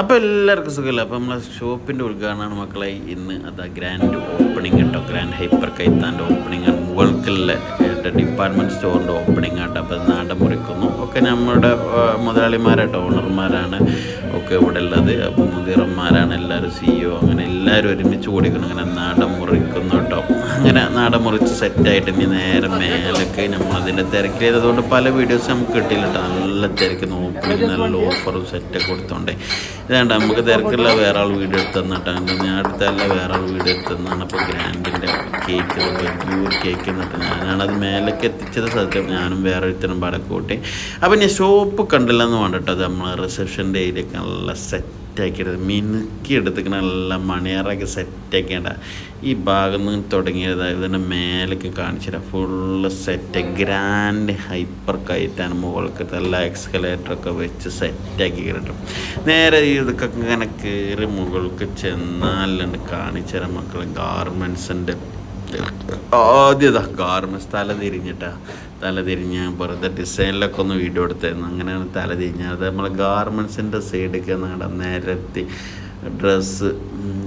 അപ്പോൾ എല്ലാവർക്കും സുഖമില്ല? അപ്പോൾ നമ്മളെ ഷോപ്പിന്റെ ഉദ്ഘാടനമാണ് മക്കളെ. ഇന്ന് അതാ ഗ്രാൻഡ് ഓപ്പണിംഗ് കേട്ടോ. ഗ്രാൻഡ് ഹൈപ്പർ കൈത്താന്റെ ഓപ്പണിംഗ് ആണ്. മുകൾക്കുള്ള ഡിപ്പാർട്ട്മെന്റ് സ്റ്റോറിന്റെ ഓപ്പണിംഗ് ആട്ടോ അപ്പോൾ നാടൻ മുറിക്കുന്നു. ഒക്കെ നമ്മുടെ മുതലാളിമാരാട്ടോ ഓണർമാരാണ് ഒക്കെ ഇവിടെ ഉള്ളത്. അപ്പോൾ മുതിർമാരാണ് എല്ലാവരും സിഇഒ അങ്ങനെ എല്ലാവരും ഒരുമിച്ച് കൂടിക്കണം അങ്ങനെ നാടൻ മുറിക്കുന്നു കേട്ടോ. അങ്ങനെ നാടൻ മുറിച്ച് സെറ്റായിട്ട് ഇനി നേരെ മേലൊക്കെ നമ്മളതിന്റെ തിരക്കിലേതുകൊണ്ട് പല വീഡിയോസ് നമുക്ക് കിട്ടിയില്ല കേട്ടോ. നല്ല തിരക്ക്. നോക്കി നല്ല ഓഫറും സെറ്റൊക്കെ കൊടുത്തോണ്ടേ. ഇതാണ്ട് നമുക്ക് തിരക്കുള്ള വേറെ ആൾ വീഡിയോ എടുത്ത് തന്നിട്ട് അങ്ങനെ ഞാൻ അടുത്തല്ല വേറെ ആൾ വീഡിയോ എടുത്ത് തന്നാണ് അപ്പോൾ ഗ്രാൻഡിന്റെ കേക്ക് വലിയൊരു കേക്ക് എന്നിട്ട് ഞാനാണത് മേലൊക്കെ എത്തിച്ചത്. സത്യം ഞാനും വേറെ ഒരുത്തനും പടക്കൂട്ടി കൂട്ടി. അപ്പം ഞാൻ ഷോപ്പ് കണ്ടില്ലെന്ന് വേണ്ട കേട്ടോ. അത് നമ്മൾ റിസപ്ഷന്റെ ഏരിയയൊക്കെ നല്ല സെറ്റാക്കിയിട്ട് മിനുക്കി എടുത്തിക്കണ നല്ല മണിയറൊക്കെ സെറ്റാക്കേണ്ട ഈ ഭാഗം നിന്ന് തുടങ്ങിയത് ഇതിന്റെ മേലേക്ക് കാണിച്ചിട്ട് ഫുള്ള് സെറ്റ് ഗ്രാൻഡ് ഹൈപ്പർ കൈറ്റാണ് മുകൾക്ക്. നല്ല എക്സ്കലേറ്ററൊക്കെ വെച്ച് സെറ്റാക്കി കിട്ടും നേരെ ഇതൊക്കെ ഇങ്ങനെ കയറി മുകൾക്ക് ചെന്നാലുണ്ട്. കാണിച്ചു തരാം മക്കൾ ഗാർമെൻസിന്റെ ആദ്യതാ ഗാർമെൻസ് തല തിരിഞ്ഞിട്ടാ. തല തിരിഞ്ഞ് വെറുതെ ഡിസൈനിലൊക്കെ ഒന്ന് വീഡിയോ എടുത്തായിരുന്നു അങ്ങനെയാണ് തല തിരിഞ്ഞത് അത് നമ്മളെ ഗാർമെൻസിന്റെ നിങ്ങളുടെ നിരത്തി. ഡ്രസ്സ്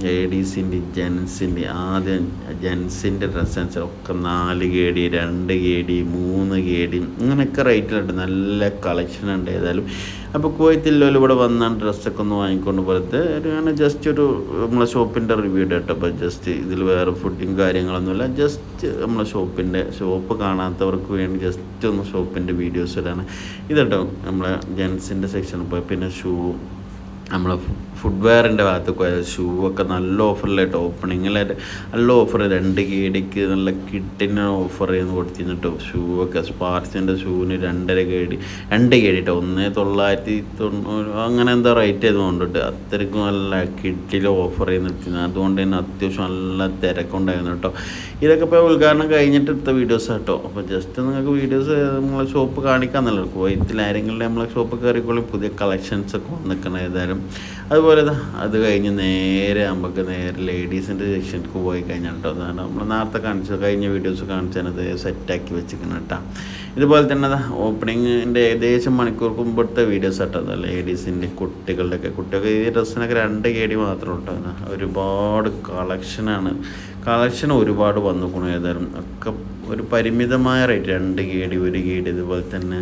ലേഡീസിന്റെ ജെൻസിന്റെ ആദ്യം ജെൻസിന്റെ ഡ്രസ്സ് വെച്ചാൽ ഒക്കെ നാല് കെ ഡി രണ്ട് കെ ഡി മൂന്ന് കെ ഡി അങ്ങനെയൊക്കെ റേറ്റിലുണ്ട് നല്ല കളക്ഷൻ ഉണ്ട് ഏതായാലും. അപ്പോൾ കോയത്തില്ലോലും ഇവിടെ വന്നാൽ ഡ്രസ്സൊക്കെ ഒന്ന് വാങ്ങിക്കൊണ്ട് പോലത്തെ അങ്ങനെ ജസ്റ്റ് ഒരു നമ്മളെ ഷോപ്പിന്റെ റിവ്യൂ കേട്ടോ അപ്പോൾ ജസ്റ്റ് ഇതിൽ വേറെ ഫുഡും കാര്യങ്ങളൊന്നുമില്ല ജസ്റ്റ് നമ്മളെ ഷോപ്പിന്റെ ഷോപ്പ് കാണാത്തവർക്ക് വേണ്ടി ജസ്റ്റ് ഒന്ന് ഷോപ്പിന്റെ വീഡിയോസ് ഇടാണ്. ഇതട്ടോ നമ്മളെ ജെൻസിന്റെ സെക്ഷൻ പോയി പിന്നെ ഷൂ നമ്മളെ ഫുഡ് വെയറിന്റെ ഭാഗത്ത് ഷൂ ഒക്കെ നല്ല ഓഫറിലായിട്ട് ഓപ്പണിങ്ങിലായിട്ട് നല്ല ഓഫർ രണ്ട് കേടിക്ക് നല്ല കിട്ടിന് ഓഫർ ചെയ്ത് കൊടുത്തിരുന്നിട്ടോ. ഷൂ ഒക്കെ സ്പാർസിന്റെ ഷൂവിന് രണ്ടര കേടി രണ്ട് കേടിട്ടോ കേട്ടോ ഒന്ന് തൊള്ളായിരത്തി തൊണ്ണൂറ് അങ്ങനെ എന്താ റേറ്റ് ചെയ്ത് കൊണ്ടിട്ട് അത്രയ്ക്കും നല്ല കിട്ടിൽ ഓഫർ ചെയ്ത് നിർത്തിയിരുന്നു അതുകൊണ്ട് തന്നെ അത്യാവശ്യം നല്ല തിരക്കുണ്ടായിരുന്നു കേട്ടോ ഇതൊക്കെ ഇപ്പോൾ ഉദ്ഘാടനം കഴിഞ്ഞിട്ട് എടുത്ത വീഡിയോസ് കേട്ടോ അപ്പോൾ ജസ്റ്റ് നിങ്ങൾക്ക് വീഡിയോസ് നമ്മളെ ഷോപ്പ് കാണിക്കാമെന്നല്ലോ നല്ല ആരെങ്കിലും നമ്മളെ ഷോപ്പ് കയറിക്കോളും പുതിയ കളക്ഷൻസ് ഒക്കെ വന്നിരിക്കണം ഏതായാലും. അതുപോലെ ദാ അത് കഴിഞ്ഞ് നേരെ നമുക്ക് നേരെ ലേഡീസിന്റെ സെക്ഷനിലേക്ക് പോയി കഴിഞ്ഞാൽ കേട്ടോ നമ്മൾ നേരത്തെ കാണിച്ച കഴിഞ്ഞ വീഡിയോസ് കാണിച്ചത് സെറ്റാക്കി വെച്ചിരിക്കണം കേട്ടോ ഇതുപോലെ തന്നെ ഓപ്പണിങ്ങിന്റെ ഏകദേശം മണിക്കൂർക്ക് മുമ്പത്തെ വീഡിയോസ് കേട്ടോ ലേഡീസിന്റെ കുട്ടികളുടെയൊക്കെ കുട്ടികൾക്ക് ഈ ഡ്രസ്സിനൊക്കെ രണ്ട് കേടി മാത്രം കേട്ടോ ഒരുപാട് കളക്ഷനാണ് കളക്ഷൻ ഒരുപാട് വന്നു ഏതായാലും. ഒക്കെ ഒരു പരിമിതമായ റേറ്റ് രണ്ട് കേടി ഒരു കേടി ഇതുപോലെ തന്നെ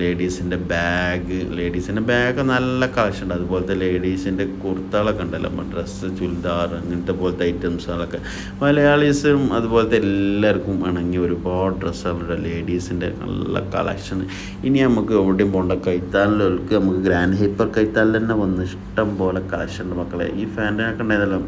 ലേഡീസിന്റെ ബാഗ് ലേഡീസിന്റെ ബാഗ് നല്ല കളക്ഷൻ ഉണ്ട്. അതുപോലത്തെ ലേഡീസിന്റെ കുർത്തകളൊക്കെ ഉണ്ടല്ലോ. നമ്മൾ ഡ്രസ്സ് ചുരിദാർ അങ്ങനത്തെ പോലത്തെ ഐറ്റംസുകളൊക്കെ മലയാളീസും അതുപോലത്തെ എല്ലാവർക്കും ഇണങ്ങി ഒരുപാട് ഡ്രസ്സുകളുണ്ട് ലേഡീസിന്റെ നല്ല കളക്ഷൻ ഇനി നമുക്ക് എവിടെയും പോകേണ്ട കൈത്താലിലൊക്കെ നമുക്ക് ഗ്രാൻഡ് ഹൈപ്പർ കൈത്താലിൽ തന്നെ വന്ന് ഇഷ്ടം പോലെ കളക്ഷൻ ഉണ്ട് മക്കളെ. ഈ ഫാന്റിനൊക്കെ ഉണ്ടായതല്ലോ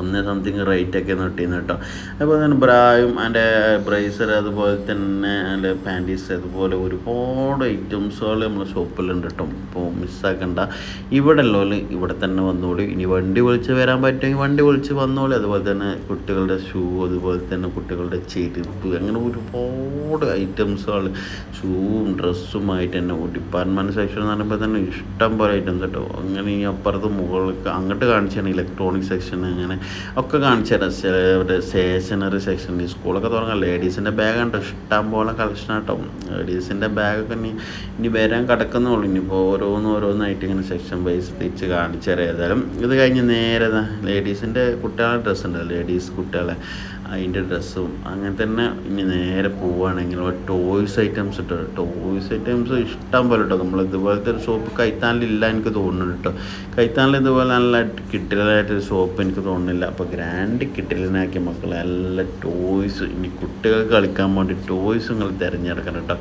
ഒന്ന് സംതിങ് റേറ്റ് ഒക്കെ നട്ടിന്ന് കേട്ടോ. അതുപോലെ തന്നെ ബ്രായും അതിന്റെ ബ്രേസർ അതുപോലെ തന്നെ അതിന്റെ പാന്റീസ് അതുപോലെ ഒരുപാട് ഐറ്റംസുകൾ നമ്മുടെ ഷോപ്പിലുണ്ട് കേട്ടോ. ഇപ്പോൾ മിസ്സാക്കണ്ട ഇവിടെ ഉള്ളവർ ഇവിടെ തന്നെ വന്നോളൂ. ഇനി വണ്ടി വിളിച്ച് വരാൻ പറ്റുമെങ്കിൽ വണ്ടി വിളിച്ച് വന്നോളൂ. അതുപോലെ തന്നെ കുട്ടികളുടെ ഷൂ അതുപോലെ തന്നെ കുട്ടികളുടെ ചെരുപ്പ് അങ്ങനെ ഒരുപാട് ഐറ്റംസുകൾ ഷൂവും ഡ്രസ്സുമായിട്ട് തന്നെ ഡിപ്പാർട്ട്മെന്റ് സെക്ഷൻ എന്ന് പറയുമ്പോൾ തന്നെ ഇഷ്ടം പോലെ ഐറ്റംസ് കേട്ടോ. അങ്ങനെ ഈ അപ്പുറത്ത് മുകളിലേക്ക് അങ്ങോട്ട് കാണിച്ചാണ് ഇലക്ട്രോണിക് സെക്ഷൻ അങ്ങനെ ഒക്കെ കാണിച്ചു തരാം സ്റ്റേഷനറി സെക്ഷൻ സ്കൂളൊക്കെ തുടങ്ങാം ലേഡീസിന്റെ ബാഗ് ഉണ്ട് ഇഷ്ടം പോലെ കളക്ഷൻ കേട്ടോ ലേഡീസിന്റെ ബാഗൊക്കെ ഇനി ഇനി വരാൻ കിടക്കുന്നുള്ളൂ. ഇനിയിപ്പോൾ ഓരോന്ന് ഓരോന്നായിട്ട് ഇങ്ങനെ സെക്ഷൻ വൈസ് തിരിച്ച് കാണിച്ചു തരാം ഏതായാലും ഇത് കഴിഞ്ഞ് നേരെ ലേഡീസിന്റെ കുട്ടികളുടെ ഡ്രസ്സ് ഉണ്ട് ലേഡീസ് കുട്ടികളെ. അതിന്റെ ഡ്രസ്സും അങ്ങനെ തന്നെ ഇനി നേരെ പോവുകയാണെങ്കിൽ ടോയ്സ് ഐറ്റംസ് ഇട്ടോ ടോയ്സ് ഐറ്റംസ് ഇഷ്ടം പോലെ കേട്ടോ നമ്മൾ ഇതുപോലത്തെ ഒരു ഷോപ്പ് കൈത്താനിലില്ല എനിക്ക് തോന്നുന്നുണ്ട് കേട്ടോ. കൈത്താനിൽ ഇതുപോലെ നല്ല കിട്ടിലായിട്ടൊരു സോപ്പ് എനിക്ക് തോന്നുന്നില്ല. അപ്പോൾ ഗ്രാൻഡ് കിട്ടിലിനാക്കിയ മക്കൾ നല്ല ടോയ്സ് ഇനി കുട്ടികൾക്ക് കളിക്കാൻ വേണ്ടി ടോയ്സ് നിങ്ങൾ തിരഞ്ഞെടുക്കണം കേട്ടോ.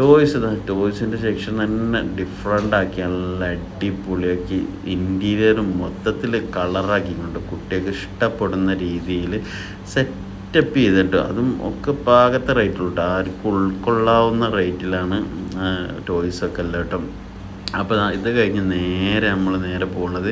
ടോയ്സ് ടോയ്സിന്റെ സെക്ഷൻ തന്നെ ഡിഫറെന്റ് ആക്കി നല്ല അടിപൊളിയാക്കി ഇന്റീരിയറും മൊത്തത്തിൽ കളറാക്കിക്കൊണ്ട് കുട്ടികൾക്ക് ഇഷ്ടപ്പെടുന്ന രീതിയിൽ സെറ്റ് സെറ്റപ്പ് ചെയ്തിട്ട് അതും ഒക്കെ പാകത്തെ റേറ്റിൽ കേട്ടോ ആർക്കും ഉൾക്കൊള്ളാവുന്ന റേറ്റിലാണ് ടോയ്സൊക്കെ എല്ലാം കേട്ടോ. അപ്പോൾ ഇത് കഴിഞ്ഞ് നേരെ നമ്മൾ നേരെ പോകുന്നത്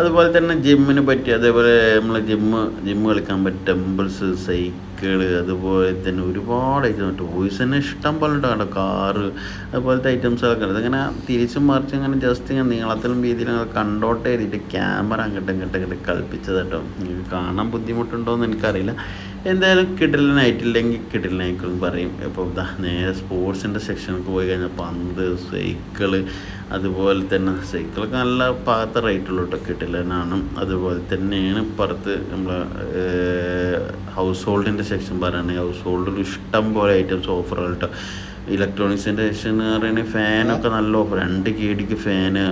അതുപോലെ തന്നെ ജിമ്മിന് പറ്റി അതേപോലെ നമ്മൾ ജിമ്മ് ജിമ്മ് കളിക്കാൻ പറ്റിയ ടെമ്പിൾസ് സൈക്കിൾ അതുപോലെ തന്നെ ഒരുപാട് ഐറ്റം ടോയ്സ് തന്നെ ഇഷ്ടം പോലെ ഉണ്ട് കേട്ടോ. കാറ് അതുപോലത്തെ ഐറ്റംസൊക്കെ ഉണ്ട്. ഇങ്ങനെ തിരിച്ചും മറിച്ചും ഇങ്ങനെ ജസ്റ്റ് ഇങ്ങനെ നീളത്തിലും വീതിയിലും കണ്ടോട്ടെ എഴുതിയിട്ട് ക്യാമറ അങ്ങോട്ടും ഇങ്ങോട്ടും ഇങ്ങോട്ട് കൽപ്പിച്ചത് കേട്ടോ. കാണാൻ ബുദ്ധിമുട്ടുണ്ടോ എന്ന് എനിക്കറിയില്ല. എന്തായാലും കിടിലനായിട്ടില്ലെങ്കിൽ കിടിലനായിക്കും പറയും. ഇപ്പോൾ നേരെ സ്പോർട്സിന്റെ സെക്ഷനിലേക്ക് പോയി കഴിഞ്ഞാൽ പന്ത് സൈക്കിൾ അതുപോലെ തന്നെ സൈക്കിളൊക്കെ നല്ല പാകത്തെ റേറ്റുള്ളൂ കേട്ടോ കിടിലനാണ്. അതുപോലെ തന്നെയാണ് പുറത്ത് നമ്മൾ ഹൗസ് ഹോൾഡിന്റെ സെക്ഷൻ പറയുകയാണെങ്കിൽ ഹൗസ് ഹോൾഡിൽ ഇഷ്ടം പോലെ ഐറ്റംസ് ഓഫറുകൾ കേട്ടോ. ഇലക്ട്രോണിക്സിന്റെ എന്ന് പറയുന്നത് ഫാനൊക്കെ നല്ല ഓഫർ രണ്ട് കെ ഡിക്ക് ഫാന്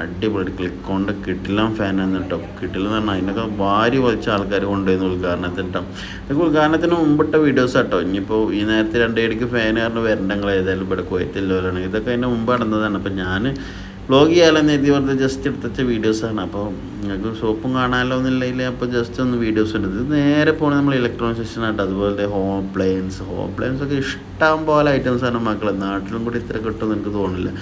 അടിപൊളി. ക്ലിക്ക് കൊണ്ട് കിട്ടില്ല ഫാൻ കേട്ടോ കിട്ടില്ല എന്ന് പറഞ്ഞാൽ അതിനൊക്കെ വാരി വലിച്ച ആൾക്കാർ കൊണ്ടുപോയിരുന്നു ഉദ്ഘാടനത്തിന് കേട്ടോ ഇതൊക്കെ ഉദ്ഘാടനത്തിന് മുമ്പിട്ട വീഡിയോസ് കേട്ടോ ഇനിയിപ്പോൾ ഈ നേരത്തെ രണ്ട് കെ ഡിക്ക് ഫാൻ കാരണം വരണ്ടങ്ങൾ ഏതായാലും ഇവിടെ കുവൈത്തില്ലോലാണ് ഇതൊക്കെ അതിന്റെ മുമ്പ് നടന്നതാണ്. അപ്പം ഞാൻ വ്ളോഗ് ചെയ്യാമെന്ന് എഴുതി വെറുതെ ജസ്റ്റ് എടുത്തച്ച വീഡിയോസാണ് അപ്പോൾ നിങ്ങൾക്ക് ഷോപ്പും കാണാമല്ലോ എന്നില്ലെങ്കിൽ അപ്പോൾ ജസ്റ്റ് ഒന്ന് വീഡിയോസ് എടുത്ത് നേരെ പോകുന്നത് നമ്മൾ ഇലക്ട്രോണിക് സെക്ഷൻ ആയിട്ട് അതുപോലെ ഹോം അപ്ലയൻസ് ഹോം അപ്ലയൻസ് ഒക്കെ ഇഷ്ടം പോലെ ഐറ്റംസ് ആണ് മക്കളെ. നാട്ടിലും കൂടി ഇത്ര കിട്ടുമെന്ന് എനിക്ക് തോന്നുന്നില്ല.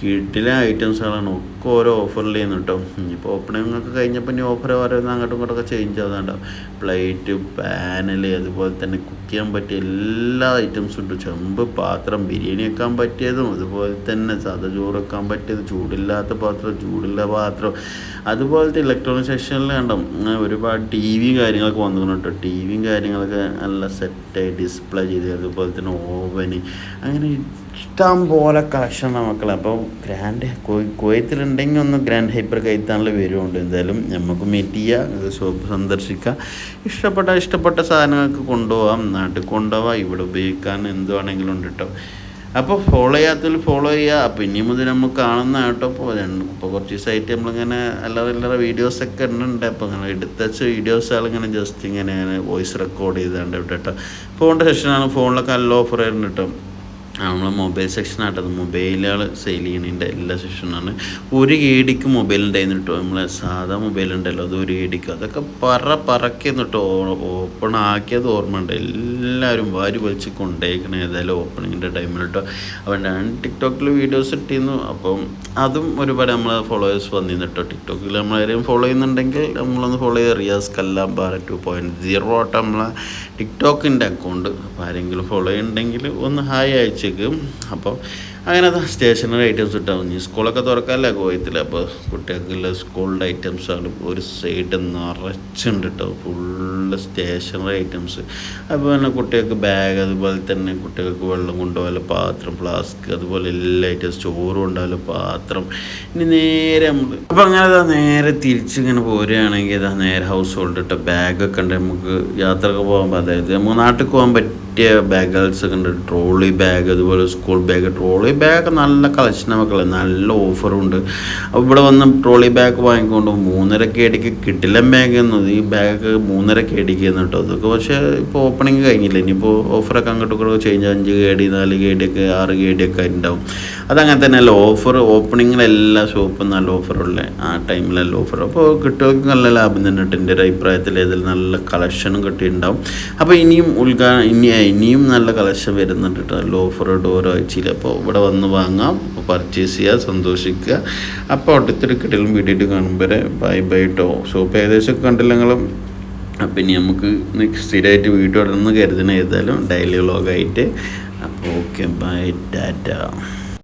കിട്ടിലെ ഐറ്റംസുകളാണ് ഒക്കെ ഓരോ ഓഫറിൽ ചെയ്യുന്നു കേട്ടോ ഇനിയിപ്പോൾ ഓപ്പണിംഗ് ഒക്കെ കഴിഞ്ഞപ്പോൾ ഇനി ഓഫർ ഓരോന്ന് അങ്ങോട്ടും ഇങ്ങോട്ടൊക്കെ ചേഞ്ച് ആകുന്നുണ്ടാവും പ്ലേറ്റ് പാനൽ അതുപോലെ തന്നെ കുക്ക് ചെയ്യാൻ പറ്റിയ എല്ലാ ഐറ്റംസും ഉണ്ട് ചെമ്പ് പാത്രം ബിരിയാണി വെക്കാൻ പറ്റിയതും അതുപോലെ തന്നെ സാധാ ചോറ് വെക്കാൻ പറ്റിയത് ചൂടില്ലാത്ത പാത്രം ചൂടുള്ള പാത്രം. അതുപോലത്തെ ഇലക്ട്രോണിക് സെക്ഷനിൽ കണ്ടോ? ഒരുപാട് ടി വിയും കാര്യങ്ങളൊക്കെ വന്നു കേട്ടോ ടി വിയും കാര്യങ്ങളൊക്കെ നല്ല സെറ്റായി ഡിസ്പ്ലേ ചെയ്ത് അതുപോലെ തന്നെ ഓവന് അങ്ങനെ ഇഷ്ടം പോലെ കളക്ഷനാണ് മക്കളെ. അപ്പോൾ ഗ്രാൻഡ് കുവൈത്തിലുണ്ടെങ്കിൽ ഒന്ന് ഗ്രാൻഡ് ഹൈപ്പർ കൈത്താനുള്ള വരുമുണ്ട് എന്തായാലും നമുക്ക് മീറ്റ് ചെയ്യുക ഷോപ്പ് സന്ദർശിക്കുക ഇഷ്ടപ്പെട്ട ഇഷ്ടപ്പെട്ട സാധനങ്ങൾക്ക് കൊണ്ടുപോകാം നാട്ടിൽ കൊണ്ടുപോകാം ഇവിടെ ഉപയോഗിക്കാൻ എന്ത് വേണമെങ്കിലും ഉണ്ട് കേട്ടോ അപ്പോൾ ഫോളോ ചെയ്യാത്തതിൽ ഫോളോ ചെയ്യുക അപ്പോൾ ഇനി മുതൽ നമ്മൾ കാണുന്ന കേട്ടോ. ഇപ്പോൾ ഇപ്പോൾ കുറച്ച് ദിവസമായിട്ട് നമ്മളിങ്ങനെ അല്ലറ അല്ലറ വീഡിയോസൊക്കെ ഉണ്ട് അപ്പോൾ അങ്ങനെ എടുത്തച്ച വീഡിയോസുകൾ ഇങ്ങനെ ജസ്റ്റ് ഇങ്ങനെ വോയിസ് റെക്കോർഡ് ചെയ്താണ്ട് കേട്ടോ ഫോണിന്റെ സെഷനാണ് ഫോണിലൊക്കെ നല്ല ഓഫർ ആയിരുന്നു കേട്ടോ നമ്മൾ മൊബൈൽ സെക്ഷനായിട്ടത് മൊബൈലുകൾ സെയിൽ ചെയ്യണതിന്റെ എല്ലാ സെക്ഷനാണ് ഒരു ഏടിക്ക് മൊബൈൽ ഉണ്ടായിരുന്നു കേട്ടോ നമ്മളെ സാധാ മൊബൈൽ ഉണ്ടല്ലോ അത് ഒരു ഏടിക്ക് അതൊക്കെ പറ പറക്കിയെന്ന് കേട്ടോ ഓപ്പൺ ആക്കിയത് ഓർമ്മ ഉണ്ട്. എല്ലാവരും വാരി വലിച്ച് കൊണ്ടേക്കണ ഏതായാലും ഓപ്പണിങ്ങിന്റെ ടൈമിൽ കേട്ടോ അപ്പോൾ ഞാൻ ടിക്ടോക്കിൽ വീഡിയോസ് ഇട്ടിരുന്നു അപ്പം അതും ഒരുപാട് നമ്മളെ ഫോളോവേഴ്സ് വന്നിരുന്നു കേട്ടോ ടിക്ടോക്കിൽ നമ്മളാരെയും ഫോളോ ചെയ്യുന്നുണ്ടെങ്കിൽ നമ്മളൊന്ന് ഫോളോ ചെയ്ത് റിയാസ് കല്ലാം ബാറ ടു പോയിന്റ് സീറോ ആട്ടോ നമ്മളെ ടിക്ടോക്കിന്റെ അക്കൗണ്ട്. അപ്പോൾ ആരെങ്കിലും ഫോളോ ചെയ്യുന്നുണ്ടെങ്കിൽ ഒന്ന് ഹായ് അയച്ചേക്കും. അപ്പോൾ അങ്ങനെ സ്റ്റേഷനറി ഐറ്റംസ് കിട്ടാൻ ഇനി സ്കൂളൊക്കെ തുറക്കാല്ലേ കോയത്തിൽ അപ്പോൾ കുട്ടികൾക്കുള്ള സ്കൂളിന്റെ ഐറ്റംസ് ആണ് ഒരു സൈഡ് നിറച്ചുണ്ട് കേട്ടോ ഫുള്ള് സ്റ്റേഷനറി ഐറ്റംസ് അപ്പോൾ തന്നെ കുട്ടികൾക്ക് ബാഗ് അതുപോലെ തന്നെ കുട്ടികൾക്ക് വെള്ളം കൊണ്ടുപോകാനുള്ള പാത്രം ഫ്ലാസ്ക് അതുപോലെ എല്ലാ ഐറ്റംസ് ചോറും ഉണ്ടാവില്ല പാത്രം. ഇനി നേരെ നമ്മൾ അപ്പോൾ അങ്ങനെ അതാ നേരെ തിരിച്ചിങ്ങനെ പോരുകയാണെങ്കിൽ അതാ നേരെ ഹൗസ് ഹോൾഡ് ഇട്ട ബാഗൊക്കെ ഉണ്ട്. നമുക്ക് യാത്രയൊക്കെ പോകാൻ അതായത് നമുക്ക് നാട്ടിൽ പോകാൻ പറ്റിയ ബാഗുകൾസ് ഒക്കെ ഉണ്ട്. ട്രോളി ബാഗ് അതുപോലെ സ്കൂൾ ബാഗ് ട്രോളി ബാഗ് നല്ല കളക്ഷൻ നമുക്കുള്ള നല്ല ഓഫറുണ്ട് അപ്പോൾ ഇവിടെ വന്ന് ട്രോളി ബാഗ് വാങ്ങിക്കൊണ്ട് മൂന്നര കേടിക്ക് കിട്ടില്ല ബാഗ് എന്നത്. ഈ ബാഗ് മൂന്നര കേടിക്ക് എന്നിട്ടോ അതൊക്കെ പക്ഷേ ഇപ്പോൾ ഓപ്പണിങ് കഴിഞ്ഞില്ല. ഇനിയിപ്പോൾ ഓഫറൊക്കെ അങ്ങോട്ടും ഇങ്ങോട്ടും ചേഞ്ച് അഞ്ച് കേടി നാല് കേടിയൊക്കെ ആറ് കേടിയൊക്കെ ഉണ്ടാവും. അതങ്ങനെ തന്നെയല്ല ഓഫർ ഓപ്പണിങ്ങിലെല്ലാ ഷോപ്പും നല്ല ഓഫറുള്ള ആ ടൈമിലല്ല ഓഫർ അപ്പോൾ കിട്ടുമെങ്കിൽ നല്ല ലാഭം തന്നെ എന്റെ ഒരു അഭിപ്രായത്തിൽ. ഇതിൽ നല്ല കളക്ഷനും കിട്ടിയിട്ടുണ്ടാവും. അപ്പോൾ ഇനിയും ഉദ്ഘാടനം ഇനി ഇനിയും നല്ല കളക്ഷൻ വരുന്നുണ്ട് കേട്ടോ നല്ല ഓഫറുണ്ട് ഓരോ ആഴ്ചയിൽ അപ്പോൾ ഇവിടെ വന്ന് വാങ്ങാം. പർച്ചേസ് ചെയ്യുക സന്തോഷിക്കുക. അപ്പോൾ അടുത്തൊരു കിട്ടിലും വീട്ടിയിട്ട് കാണുമ്പോൾ ബൈ ബൈ ടോ ഷോപ്പ് ഏകദേശം കണ്ടില്ലെങ്കിലും ഇനി നമുക്ക് സ്ഥിരമായിട്ട് വീട്ടിൽ ഇടണമെന്ന് കരുതണ ഏതായാലും ഡെയിലി വ്ളോഗായിട്ട്. അപ്പോൾ ഓക്കെ ബൈ ടാറ്റ.